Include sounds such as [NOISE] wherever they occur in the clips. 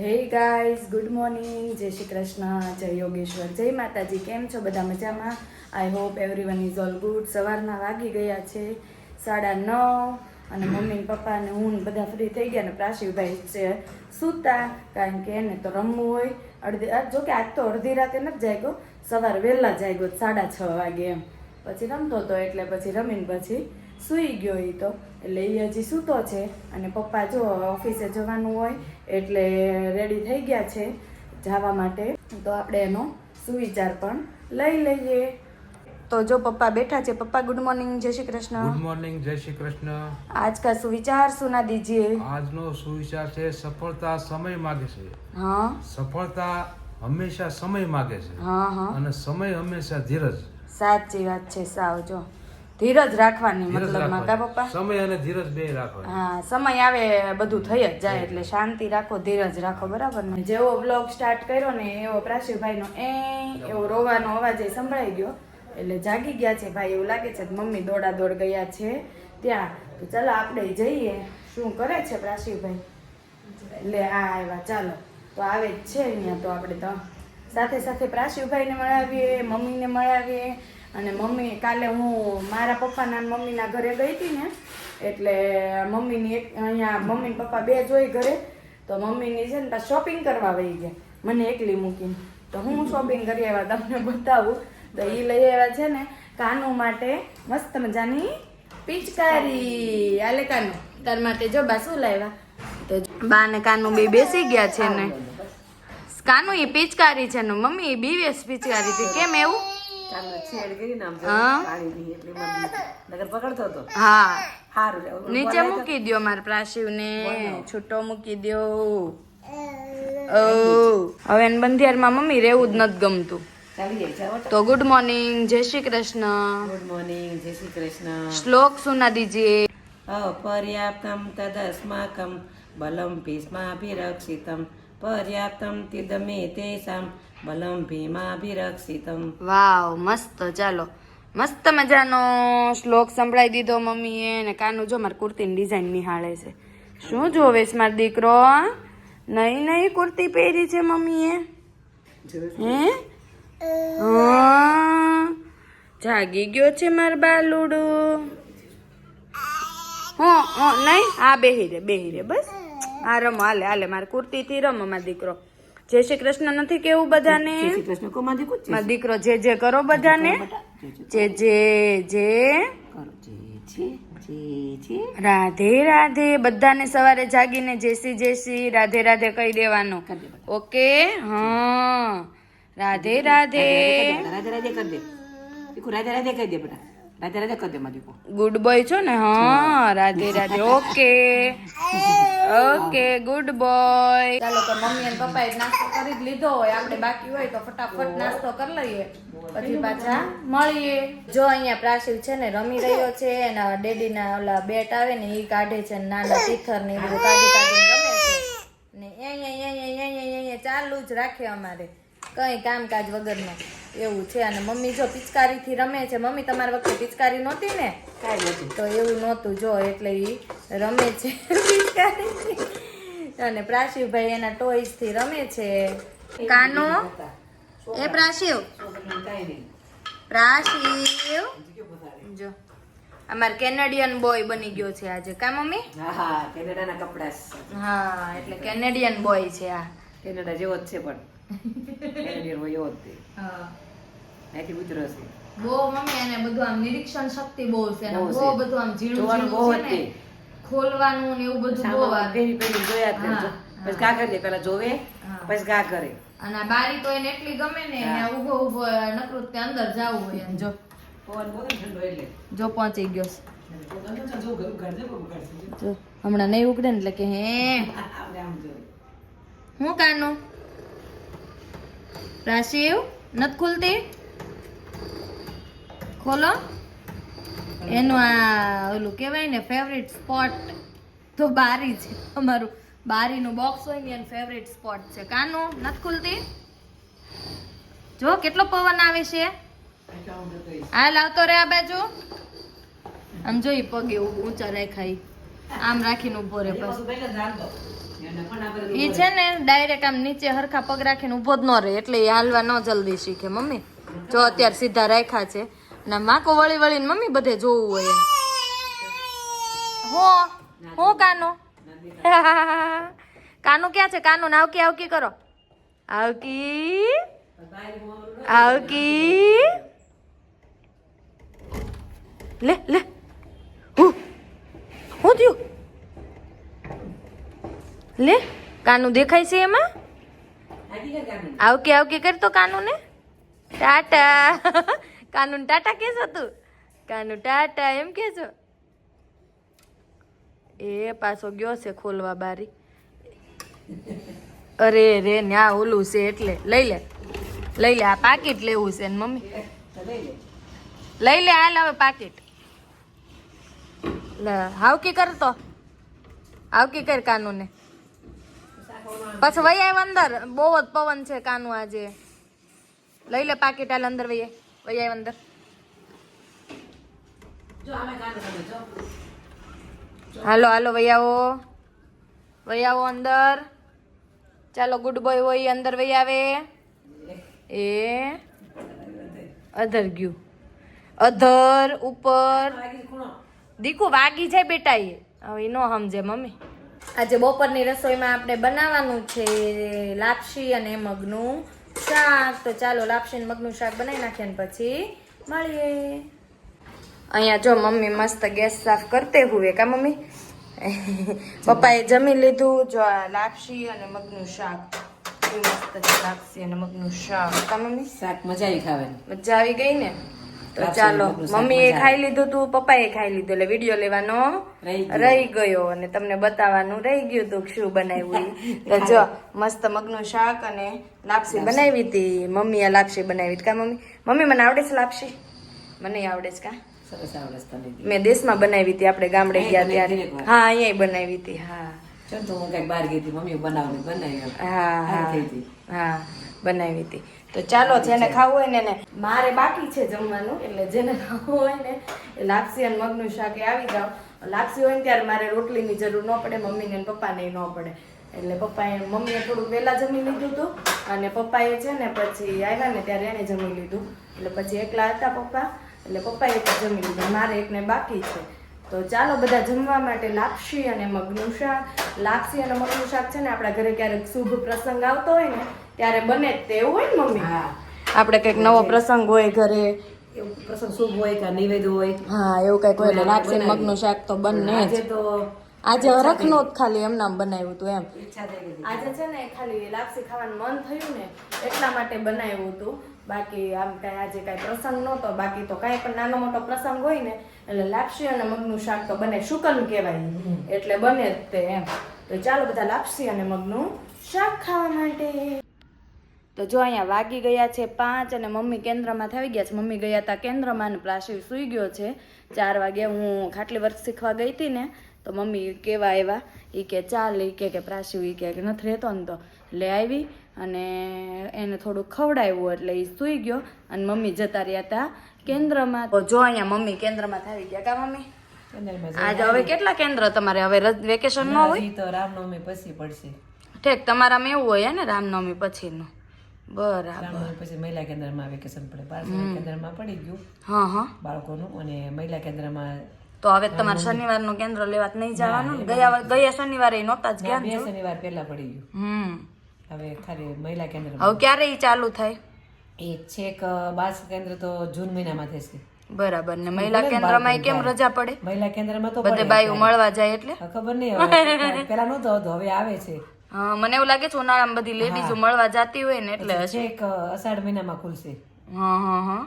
Hey guys good morning જય શ્રી કૃષ્ણ, જય યોગેશ્વર, જય માતાજી. કેમ છો બધા મજામાં? I hope everyone is all good સવારના વાગી ગયા છે સાડા નવ અને મમ્મી પપ્પા ને હું બધા ફ્રી થઈ ગયા ને પ્રાશિવભાઈ છે સૂતા, કારણ કે એને તો રમવું હોય. અડધી જો કે આજ તો અડધી રાતે નથી જાગ્યો, સવાર વહેલા જાગ્યો સાડા છ વાગે એમ. પછી રમતો હતો એટલે પછી રમીને પછી સૂઈ ગયો એ તો. એટલે એ હજી સૂતો છે અને પપ્પા જો ઓફિસે જવાનું હોય એટલે રેડી થઈ ગયા છે જવા માટે. તો આપણે એનો સુવિચાર પણ લઈ લઈએ. તો જો પપ્પા બેઠા છે પપ્પા ગુડ મોર્નિંગ જય શ્રી કૃષ્ણ. ગુડ મોર્નિંગ જય શ્રી કૃષ્ણ. આજ કા સુવિચાર સુના દીજીએ. આજનો સુવિચાર છે સફળતા સમય માંગે છે. હા. સફળતા હંમેશા સમય માંગે છે. હા હા. અને સમય હંમેશા ધીરજ. સાચી વાત છે સાવ જો. ધીરજ રાખવાની મતલબમાં કા પપ્પા? સમય અને ધીરજ બે રાખવાની. હા સમય આવે બધું થઈ જ જાય એટલે શાંતિ રાખો ધીરજ રાખો બરાબર ને? જેવો બ્લોગ સ્ટાર્ટ કર્યો ને એવો પ્રાશીભાઈનો એ એવો રોવાનો અવાજ એ સંભળાઈ ગયો. એટલે જાગી ગયા છે ભાઈ એવું લાગે છે કે મમ્મી દોડા દોડ ગયા છે ત્યાં. તો ચાલો આપણે જઈએ. શું કરે છે પ્રાશીભાઈ એટલે આ આવ્યા ચાલો. તો આવે જ છે અહીંયા તો આપણે તો. સાથે સાથે પ્રાશીભાઈને મળાવીએ મમ્મીને મળાવીએ. અને મમ્મી, કાલે હું મારા પપ્પાના મમ્મીના ઘરે ગઈ હતી ને, એટલે મમ્મીની એક, અહીંયા મમ્મી પપ્પા બે જોઈ ઘરે, તો મમ્મીની છે ને શોપિંગ કરવા વહી ગયા. મને એકલી મૂકીને. તો હું શોપિંગ કરી આવ્યા, તમને બતાવું. તો એ લઈ આવ્યા છે ને કાનુ માટે મસ્ત મજાની પિચકારી. આલે કાનુ, તાર માટે જો બા શું લાવ્યા? તો બા ને કાનુ બે બેસી ગયા છે ને. કાનુ એ પિચકારી છે ને, મમ્મી એ બીવીએસ પિચકારી હતી. કેમ એવું? હા? નીચે મૂકી દો મારા પ્રાશિવને. છૂટો મૂકી દો હવે એને બંધિયારમાં મમ્મી રહેવું જ નથી ગમતું. તો. ગુડ મોર્નિંગ જય શ્રી કૃષ્ણ. ગુડ મોર્નિંગ જય શ્રી કૃષ્ણ. શ્લોક સુના દીજીએ. અપર્યાપ્તમ તદસ્માકમ બલમ ભીષ્માભિરક્ષિતમ. પર્યાપ્તમ તિદમે તેષામ બલમ ભીમાભિરક્ષિતમ વાવ મસ્ત ચાલો મસ્ત મજાનો શ્લોક સંભળાઈ દીધો મમ્મીએ ને કાનું જો મારી કુર્તીની ડિઝાઇન નિહાળે છે. શું જોવેશ મારો દીકરો? નઈ નઈ કુર્તી પહેરી છે મમ્મીએ? હે? હા. જાગી ગયો છે માર બાલુડો. હો હો નહીં આ બેહી રે બેહી રે, બસ. આ રમો, હાલે હાલે, મારે કુર્તીથી રમો મારો દીકરો. જય શ્રી કૃષ્ણ નથી કેવું બધાને? મારો દીકરો જે જે કરો બધાને? જે જે જે રાધે રાધે. બધાને સવારે જાગીને જેસી જેસી રાધે રાધે કહી દેવાનું. ઓકે? હા. રાધે રાધે રાધે રાધે. કરી દે. રાધે રાધે કહી દે બેટા. રાધે રાધે કરી દે મારી ગુડ બોય છો ને? હા Radhe Radhe. Okay okay good boy ચાલો તો મમ્મી અને પપ્પાએ નાસ્તો કરી જ લીધો હોય. આપણે બાકી હોય તો ફટાફટ નાસ્તો કરી લઈએ. પછી પાછા મળીએ. જો અહીંયા પ્રાશિવ છે ને રમી રહ્યો છે એના ડેડીના ઓલા બેટ આવે ને એ કાઢે છે ને નાના તીથર ને એ બધું કાઢી કાઢીને રમે છે. ને અહીંયા અહીંયા અહીંયા અહીંયા ચાલુ જ રાખે અમારે. કઈ કામકાજ વગરનો. એવું છે. અને મમ્મી જો પિચકારીથી રમે છે મમ્મી તમારી વખતે પિચકારી નહોતી ને? કાંઈ નથી તો એવું નહોતું. જો એટલે ઈ રમે છે. અને પ્રાશિવભાઈ એના ટોયસથી રમે છે. કાનો? એ પ્રાશિવ? પ્રાશીવ? જો અમાર કેનેડિયન બોય બની ગયો છે આજે. કા મમ્મી? હા હા કેનેડાના કપડા હા એટલે કેનેડિયન બોય છે આ. કેનેડા જેવો જ છે પણ. કેનેડિયન હોય એવો જ તે અહીંથી ઉતરો છે બહુ મમ્મી એને બધું આમ નિરીક્ષણ શક્તિ બહુ છે. અને બહુ બહુ બધું આમ ઝીણું ઝીણું બહુ છે ને ખોલવાનું ને એવું બધું બહુ આવે. પહેરી પહેરી જોયા કરજો. પછી ઘા કરી દે પેલા જોવે પછી ઘા કરે? અને આ બારી તો એને એટલી ગમે ને. ઊભો ઊભો નકરું તે અંદર જાવું હોય એમ જો. પહોંચી ગયો છે. હમણાં નહીં ઉકળે ને એટલે કે હે. [LAUGHS] હું કાનું? રાશિવ નથી ખુલતી? ખોલો. એનું આ ઓલું કહેવાય ને ફેવરિટ સ્પોટ તો બારી છે. અમારું બારીનું બોક્સ હોય ને, એનું ફેવરિટ સ્પોટ છે. કાનું? નથી ખુલતી? જો, કેટલો પવન આવે છે? હાલ આવતો રે આ બાજુ. આમ જોઈ પગે ઊંચા રાખાય આમ રાખીને ઊભો રે બસ. ઈ છે ને ડાયરેક્ટ આમ નીચે હરખા પગ રાખીને ઊભો જ ન રહે એટલે એ હાલવા ન જલ્દી શીખે મમ્મી જો અત્યારે સીધા રાખ્યા છે ને માકો વળી વળીને મમ્મી બધે જોવું હોય. હો હો કાનો કાનો ક્યાં છે કાનો આવકી આવકી કરો આવકી આવકી લે લે હું હું થયું લે, કાનું દેખાય છે એમાં? આવકે આવકે કરતો કાનુને. ટાટા. [LAUGHS] કાનું ટાટા કેસો તું? કાનું ટાટા એમ કેસો એ પાછો ગયો છે ખોલવા બારી. અરે રે, ન્યા ઓલું છે એટલે. લઈ લે. લઈ લે, આ પાકીટ લેવું છે ને મમ્મી. લઈ લે, હાલ હવે પાકીટ. હાવકી કરતો આવકી કર કાનુને. પછી વહી આવ અંદર. બહુ જ પવન છે કાનું આજે. લઈ લે પાકીટ હાલ અંદર વહી. વહી આવ અંદર. હાલો હાલો વહી આવો. વહી આવો અંદર. ચાલો ગુડ બોય હોય અંદર વહી આવે. એ અધર ગયું. અધર ઉપર. દીકુ વાગી જાય બેટા એ હવે નો સમજે મમ્મી. આજે બપોરની રસોઈમાં આપણે બનાવવાનું છે લાપસી અને મગનું શાક. તો ચાલો લાપસી અને મગનું શાક બનાવી નાખીએ ને પછી મળીએ. અહીંયા જો મમ્મી મસ્ત ગેસ સાફ કરતે હુએ કા મમ્મી? [LAUGHS] પપ્પાએ જમી લીધું જો આ લાપસી અને મગનું શાક. મસ્ત લાપસી અને મગનું શાક. કા મમ્મી? શાક મજા આવી ખાવાની. મજા આવી ગઈ ને? તો ચાલો મમ્મી એ મમ્મીએ ખાઈ લીધું તું પપ્પાએ ખાઈ લીધું એટલે વીડિયો લેવાનો રહી ગયો. અને તમને બતાવવાનું રહી ગયું તું શું બનાવ્યું. [LAUGHS] તો જો મસ્ત મગનું શાક અને લાપસી બનાવી હતી મમ્મીએ લાપસી બનાવી હતી કા મમ્મી? મમ્મી મને આવડે છે લાપસી? મને આવડે છે કા? સરસ આવડે છે મેં દેશમાં બનાવી હતી આપણે ગામડે ગયા ત્યારે. હા અહીંયા બનાવી હતી હા. તો હું કંઈક બહાર ગઈ હતી મમ્મી બનાવી હા હા. હા બનાવી હતી તો ચાલો જેને ખાવું હોય ને એને. મારે બાકી છે જમવાનું, એટલે જેને ખાવું હોય ને એ લાપસી અને મગનું શાક એ આવી જાવ લાપસી હોય ને ત્યારે મારે રોટલીની જરૂર ન પડે, મમ્મીને અને પપ્પાને ન પડે. એટલે પપ્પાએ, મમ્મીએ થોડું પહેલાં જમી લીધું હતું અને પપ્પાએ છે ને પછી આવ્યા ને ત્યારે એને જમી લીધું. એટલે પછી એકલા હતા પપ્પા, એટલે પપ્પાએ જમી લીધું. મારે એકને બાકી છે. તો ચાલો બધા જમવા માટે લાપસી અને મગનું શાક. લાપસી અને મગનું શાક છે ને આપણા ઘરે ક્યારેક શુભ પ્રસંગ આવતો હોય ને ત્યારે બને જ તે એવું હોય ને મમ્મી? હા. આપણે કંઈક નવો પ્રસંગ હોય ઘરે. એવું પ્રસંગ શુભ હોય કે નૈવેદ્ય હોય. હા એવું કંઈક હોય એટલે. લાપસી મગનું શાક તો બંને આજે તો આજે હરખનો જ ખાલી એમ નામ બનાવ્યું હતું એમ. આજે છે ને ખાલી લાપસી ખાવાનું મન થયું ને એટલા માટે બનાવ્યું હતું બાકી આમ કાંઈ આજે કાંઈ પ્રસંગ નહોતો બાકી તો કાંઈ પણ નાનો મોટો પ્રસંગ હોય ને એટલે લાપસી અને મગનું શાક તો બને શુકન કહેવાય. એટલે બને જ તે એમ. તો ચાલો બધા લાપસી અને મગનું શાક ખાવા માટે. તો જો અહીંયા વાગી ગયા છે પાંચ અને મમ્મી કેન્દ્રમાં થઈ ગયા છે. મમ્મી ગયા હતા કેન્દ્રમાં અને પ્રાશિવ સૂઈ ગયો છે. ચાર વાગે હું ખાટલી વર્ક શીખવા ગઈ હતી ને તો મમ્મી કેવા આવ્યા? એ કે ચાલ એ કે કે પ્રાશિવ એ કે કે નથી રહેતો ને તો એટલે આવી અને એને થોડું ખવડાવ્યું એટલે એ સૂઈ ગયો અને મમ્મી જતા રહ્યા હતા કેન્દ્રમાં. તો જો અહીંયા મમ્મી કેન્દ્રમાં થઈ ગયા કા મમ્મી? આજે હવે કેટલા કેન્દ્ર તમારે? હવે વેકેશન ન હોય? તો રામનવમી પછી પડશે. ઠેક તમારામાં એવું હોય ને રામનવમી પછીનું? બરાબર. પછી મહિલા કેન્દ્રમાં વેકેશન પડે. બાળ કેન્દ્રમાં પડી ગયું હા હા. બાળકોનું અને મહિલા કેન્દ્રમાં તો હવે તમારે શનિવારનું કેન્દ્ર લેવા નહીં જવાનું? ગયા ગયા શનિવારે નહોતા જ ગયા બે શનિવાર પહેલા પડી ગયું. હમ. હવે ખાલી મહિલા કેન્દ્ર હવે ક્યારે એ ચાલુ થાય? એ છેક બાળ કેન્દ્ર તો જૂન મહિનામાં થશે. બરાબર ને મહિલા કેન્દ્રમાં કેમ રજા પડે? મહિલા કેન્દ્રમાં તો બધે બાયું મળવા જાય એટલે? ખબર નહીં પેલા નહોતો હતો હવે આવે છે. મને એવું લાગે છે ઉનાળામાં બધી લેડીઝો મળવા જાતી હોય ને એટલે હશે એક અષાઢ મહિનામાં ખુલશે. હા હા હા.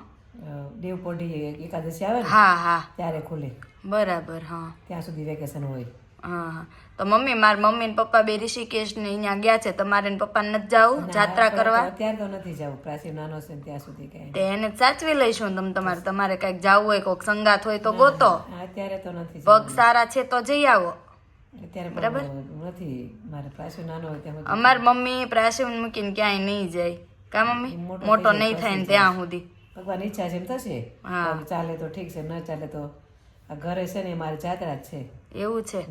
દેવપોઢી એકાદશી આવે હા હા. ત્યારે ખુલે. બરાબર હા. ત્યાં સુધી વેકેશન હોય. હા તો મમ્મી માર મમ્મી ને પપ્પા બે ઋષિકેશ ને અહીંયા ગયા છે તમારે ને પપ્પા નથી જાવું જાત્રા કરવા? અત્યારે તો નથી જવું પ્રાચીન નાનો છે ત્યાં સુધી કઈ એને સાચવી લઈશું તમે તમારે તમારે કંઈક જાવું હોય કોઈક સંગાત હોય તો ગોતો. અત્યારે તો નથી પગ સારા છે તો જઈ આવો. અત્યારે પણ નથી મારે પ્રાચીન નાનો હોય અમાર મમ્મી પ્રાસીવન મૂકીને ક્યાંય નહીં જાય. કા મમ્મી? મોટો નહીં થાય ને ત્યાં સુધી. ભગવાન ઈચ્છા છે એમ થશે? હા. ચાલે તો ઠીક છે ન ચાલે તો આ ઘરે છે ને મારી જાત્રા જ છે. એવું છે?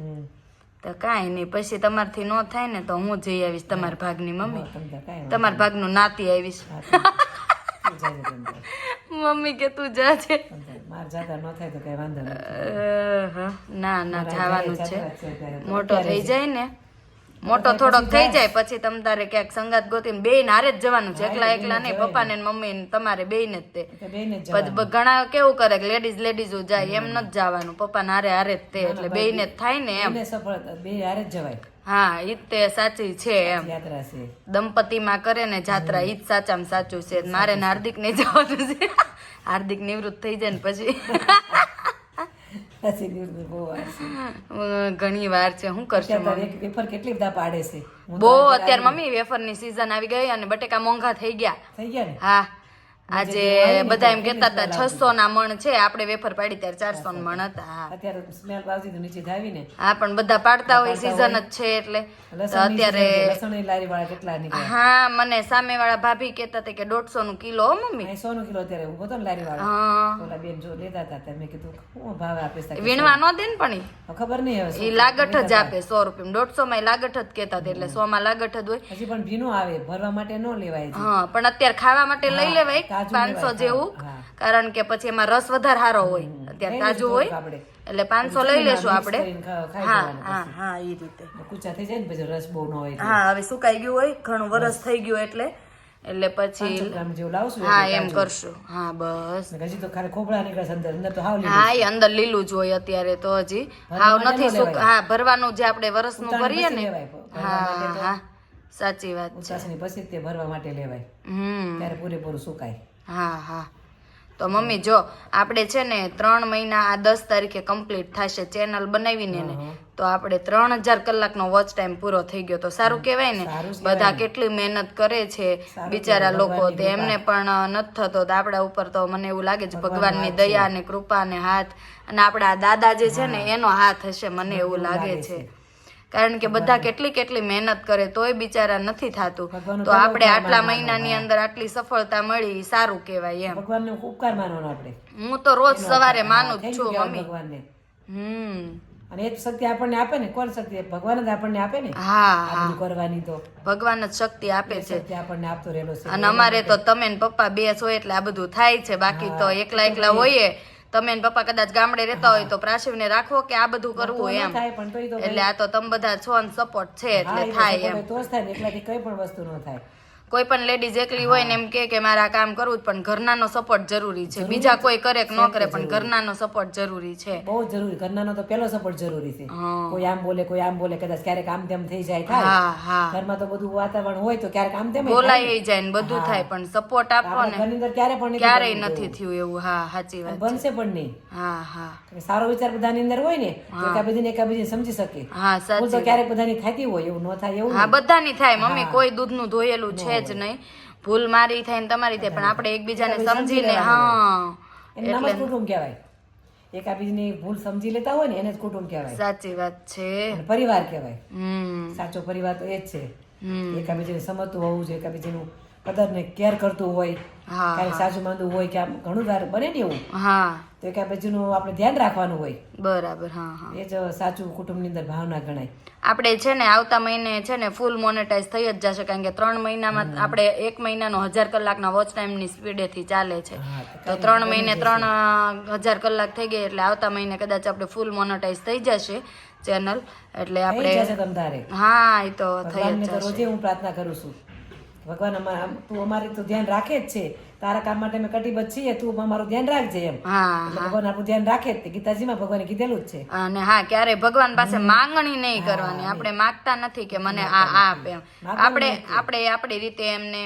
તો કાંઈ નહીં પછી તમારથી ન થાય ને તો હું જઈ આવીશ તમારા ભાગની મમ્મી. તમારા ભાગનું નાતી આવીશ. મમ્મી કે તું જા છે. મારે જાતા ન થાય તો કઈ વાંધો નથી. ના ના જવાનું છે. મોટો થઈ જાય ને. મોટો થોડોક થઈ જાય. પછી તમ તારે ક્યાંક સંગાત ગોતીને બે હારે જ જવાનું છે. એકલા એકલા નહીં પપ્પા ને મમ્મી ને તમારે બે ને જ તે ઘણા કેવું કરે કે લેડીઝ લેડીઝ જાય એમ નથી જવાનું. પપ્પા હારે હારે જ તે એટલે બે ને જ થાય ને એમ. બે હારે જ જવાય. હા ઈ તે સાચી છે એમ. યાત્રા છે. દંપતીમાં કરે ને જાત્રા ઈ જ સાચામાં સાચું છે. મારે ને હાર્દિક ને જવાનું છે. [LAUGHS] હાર્દિક નિવૃત્ત થઈ જાય ને પછી. [LAUGHS] પછી નિવૃત્ત બહુ વાર છે. ઘણી વાર છે. શું કરશું પેપર કેટલી બધા પાડે છે? બહુ અત્યારે મમ્મી વેફરની સીઝન આવી ગઈ અને બટેકા મોંઘા થઈ ગયા. થઈ ગયા ને? હા. આજે બધા એમ કહેતા હતા છસો ના મણ છે આપણે વેફર પાડી ત્યારે ચારસો ના મણ હતા અત્યારે સ્મેલ આવતી નીચે ધાવીને હા પણ બધા પાડતા હોય સીઝન જ છે એટલે અત્યારે હા મને સામે વાળા ભાભી કહેતા હતા કે દોઢસો નું કિલો હો મમ્મી. સો નું કિલો અત્યારે ઊભો તો લારી વાળા. બેન જો લેતા હતા મેં કીધું હું ભાવ આપે વીણવા નો દે ને પણ ખબર નહીં હવે એ લાગઠ જ આપે સો રૂપિયા દોઢસો માં લાગઠ જ કેતા હતા એટલે સો માં લાગઠ જ હોય. હજી પણ ભીનું આવે ભરવા માટે ન લેવાય હા પણ અત્યારે ખાવા માટે લઈ લેવાય. પાંચસો જેવું? કારણ કે પછી એમાં રસ વધારે સારો હોય. ત્યાં તાજું હોય. એટલે પાંચસો લઈ લેશું આપણે. હા હા હા એ રીતે. કૂચા થઈ જાય ને પછી રસ બહુ ન હોય હા હવે સુકાઈ ગયું હોય ઘણું વરસ થઈ ગયું એટલે. એટલે પછી 500 ગ્રામ જેવું લાવશું હા એમ કરશું. હા બસ. હજી તો ખાલી ખોબળા નીકળે અંદર. અંદર તો હાવ હા એ અંદર લીલું જ હોય અત્યારે તો હજી. હાવ નથી સુક હા ભરવાનું જે આપણે વરસનું ભરીએ ને. હા હા. સાચી વાત છે. પછી તે ભરવા માટે લેવાય. હમ. ત્યારે પૂરેપૂરું સુકાય. હા હા. તો મમ્મી જો આપણે છે ને ત્રણ મહિના આ દસ તારીખે કમ્પ્લીટ થશે ચેનલ બનાવીને ને તો આપણે ત્રણ હજાર કલાકનો વોચ ટાઈમ પૂરો થઈ ગયો. તો સારું કહેવાય ને બધા કેટલી મહેનત કરે છે બિચારા લોકો. તો એમને પણ નથી થતો. તો આપણા ઉપર તો મને એવું લાગે છે ભગવાનની દયા અને કૃપા ને હાથ. અને આપણા દાદા જે છે ને એનો હાથ હશે મને એવું લાગે છે. કારણ કે બધા કેટલી કેટલી મહેનત કરે તોય બિચારા નથી થતું. તો આપણે આટલા મહિનાની અંદર આટલી સફળતા મળી સારું કહેવાય એમ. ભગવાનનો ઉપકાર માનવાનો આપણે. હું તો રોજ સવારે માનું જ છું મમ્મી. ભગવાનને. હમ. અને એ શક્તિ આપણને આપે ને? કોણ શક્તિ? ભગવાન જ આપણને આપે ને? હા હા. કરવાની તો. ભગવાન જ શક્તિ આપે છે. આપણને આપતો રહેલો છે. અને અમારે તો તમે ને પપ્પા બે છો એટલે આ બધું થાય છે. બાકી તો એકલા એકલા હોઈએ. તમે ને પપ્પા કદાચ ગામડે રહેતા હોય તો પ્રાસીવને રાખવો કે આ બધું કરવું હોય એમ. એટલે આ તો તમે બધા છો ને સપોર્ટ છે એટલે થાય એમ. તો થાય ને એકલાથી કઈ પણ વસ્તુ ન થાય. કોઈ પણ લેડીઝ એકલી હોય ને એમ કે કે મારા કામ કરવું જ પણ ઘરનાનો સપોર્ટ જરૂરી છે. બીજા કોઈ કરે કે ન કરે પણ ઘરનાનો સપોર્ટ જરૂરી છે. બહુ જરૂરી. ઘરનાનો તો પેલો સપોર્ટ જરૂરી છે. કોઈ આમ બોલે કોઈ આમ બોલે કદાચ ક્યારેક આમ તેમ થઈ જાય થાય. ઘરમાં તો બધું વાતાવરણ હોય તો ક્યારેક આમ તેમ બોલાઈ જાય ને બધું થાય પણ સપોર્ટ આપો ને. ઘરની અંદર ક્યારે પણ ક્યારેય નથી થયું એવું. હા સાચી વાત બનશે પણ નહીં. હા હા. સારો વિચાર બધાની અંદર હોય ને એકાબીજીને એકાબીજી સમજી શકે. હા સાચી તો ક્યારેક બધાની થતી હોય એવું ન થાય એવું હા બધાની થાય. મમ્મી કોઈ દૂધનું ધોયેલું છે જ નહીં. ભૂલ મારી થાય ને તમારી થાય પણ આપણે એકબીજાને સમજીને હા. એટલે કુટુંબ કહેવાય. એકાબીજીની ભૂલ સમજી લેતા હોય ને એને જ કુટુંબ કહેવાય. સાચી વાત છે. પરિવાર કહેવાય. સાચો પરિવાર તો એ જ છે. એકાબીજીને સમજતું હોવું જોઈએ એકાબીજીનું કદર ને કેર કરતું હોય હા ક્યારેક સાચું માંદું હોય કે ઘણું વાર બને ને એવું હા. તો કે એકાબીજીનું આપણે ધ્યાન રાખવાનું હોય. બરાબર હા હા. એ જ સાચું કુટુંબની અંદર ભાવના ગણાય. આપણે છે ને આવતા મહિને છે ને ફૂલ મોનેટાઈઝ થઈ જ જશે કારણ કે ત્રણ મહિનામાં આપણે એક મહિનાનો હજાર કલાકના વોચ ટાઈમની સ્પીડેથી ચાલે છે. તો ત્રણ મહિને ત્રણ હજાર કલાક થઈ ગઈ એટલે આવતા મહિને કદાચ આપણે ફૂલ મોનેટાઈઝ થઈ જશે ચેનલ એટલે આપણે હા એ તો થઈ જ જશે. રોજે હું પ્રાર્થના કરું છું. ભગવાન અમારા તું અમારે તો ધ્યાન રાખે જ છે. તારા કામ માટે અમે કટિબદ્ધ છીએ તું મારું ધ્યાન રાખજે એમ. હા ભગવાન આપણું ધ્યાન રાખે જ ગીતાજીમાં ભગવાને કીધેલું જ છે. અને હા ક્યારે ભગવાન પાસે માંગણી નહીં કરવાની. આપણે માંગતા નથી કે મને આ આપ એમ. આપણે આપણે આપણી રીતે એમને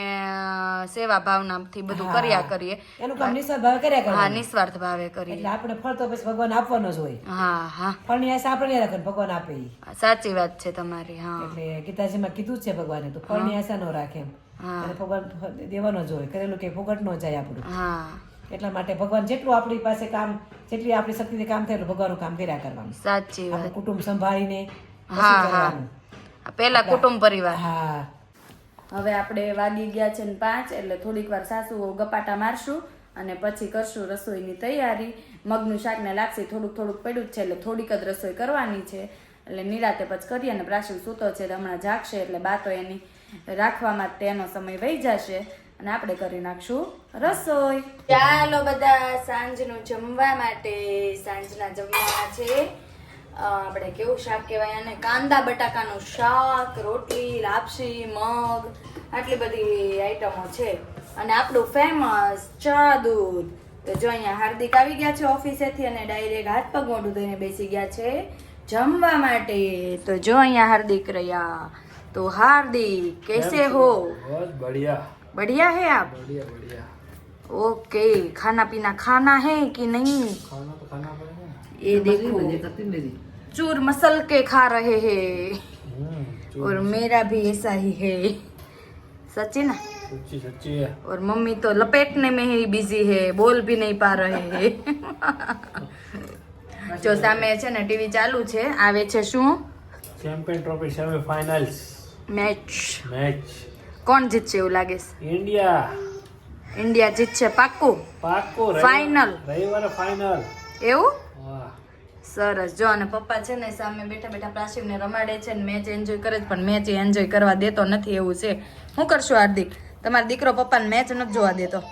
સેવા ભાવનાથી બધું કર્યા કરીએ. એનું કામ નિસ્વાર્થ ભાવે કર્યા હા નિસ્વાર્થ ભાવે કરીએ. એટલે આપણે ફળ તો પછી ભગવાન આપવાનો જ હોય. હા હા. ફળની આશા આપણે રાખે ભગવાન આપે સાચી વાત છે તમારી હા. એટલે ગીતાજીમાં કીધું છે ભગવાને તો ફળની આશા ન રાખે એમ. ત્યારે ભગવાન દેવાનો જ હોય કરેલું કે ફોગટ ન જાય આપણું. હા. એટલા માટે ભગવાન જેટલું આપણી પાસે કામ જેટલી આપણી શક્તિથી કામ થાય એટલું ભગવાનનું કામ કર્યા કરવાનું. સાચી વાત. કુટુંબ સંભાળીને હા હા. પેલા કુટુંબ પરિવાર. હા. હવે આપણે વાગી ગયા છે ને પાંચ એટલે થોડીક વાર સાસુ ગપાટા મારશું અને પછી કરશું રસોઈની તૈયારી. મગનું શાક ને લાગશે થોડુંક થોડુંક પડ્યું જ છે એટલે થોડીક જ રસોઈ કરવાની છે. એટલે નિરાતે પછી કરીએ અને પ્રાસુ સૂતો છે હમણાં જાગશે એટલે બા તો એની રાખવામાં તેનો સમય વહી જશે અને આપણે કરી નાખશું રસોઈ. ચાલો બધા સાંજનું જમવા માટે, સાંજના જમવાના છે. આપણે કેવું શાક કહેવાય અને કાંદા, બટાકાનું શાક, રોટલી, લાપસી, મગ, આટલી બધી આઈટમો છે. અને આપણું ફેમસ ચા દૂધ. તો જો અહીંયા હાર્દિક આવી ગયા છે ઓફિસેથી અને ડાયરેક્ટ હાથ પગ મોઢું ધોઈને બેસી ગયા છે જમવા માટે. તો જો અહીંયા હાર્દિક રહ્યા. તો હાર્દિક कैसे हो બસ બઢિયા बढ़िया है आप બઢિયા બઢિયા ओके खाना पीना खाना है कि नहीं ખાના તો ખાના પડે ને ये देखो चूर मसल के खा रहे हैं હમ और मेरा भी ऐसा ही है सच्ची ना સચ્ચી સચ્ચી और मम्मी तो लपेटने में ही बिजी है बोल भी नहीं पा रहे हैं જો સામે છે ને ટીવી ચાલુ છે આવે છે શું champion trophy semi finals match. Match. કોણ જીતશે એવું લાગે છે? ઇન્ડિયા. ઇન્ડિયા જીતશે. પાક્કું? પાક્કું. ફાઇનલ. રવિવારે ફાઇનલ. એવું? સરસ. જો અને પપ્પા છે ને સામે બેઠા બેઠા પ્રાચીને રમાડે છે ને મેચ એન્જોય કરે છે પણ મેચ એન્જોય કરવા દેતો નથી એવું છે. શું કરશું હાર્દિક? તમારો દીકરો પપ્પાને મેચ નથી જોવા દેતો.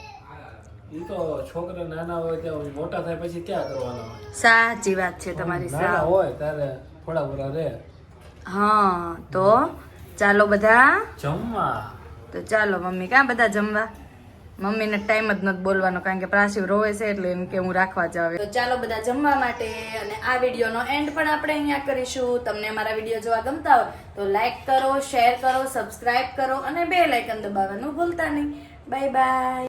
તો છોકરા નાના હોય ત્યાં મોટા થાય પછી ક્યાં કરવાના સાચી વાત છે તમારી હોય ત્યારે થોડા રે હા તો? ચાલો બધા? જમવા. તો ચાલો મમ્મી ક્યાં બધા જમવા? મમ્મીને ટાઈમ જ નથી બોલવાનો કારણ કે પ્રાસીવ રોવે છે એટલે એમ કે હું રાખવા જાવ તો ચાલો બધા જમવા માટે અને આ વિડીયોનો એન્ડ પણ આપણે અહીંયા કરીશું. તમને અમારા વીડિયો જોવા ગમતા હોય તો લાઈક કરો શેર કરો સબસ્ક્રાઈબ કરો અને બે લાઇકન દબાવવાનું ભૂલતા નહીં. Bye bye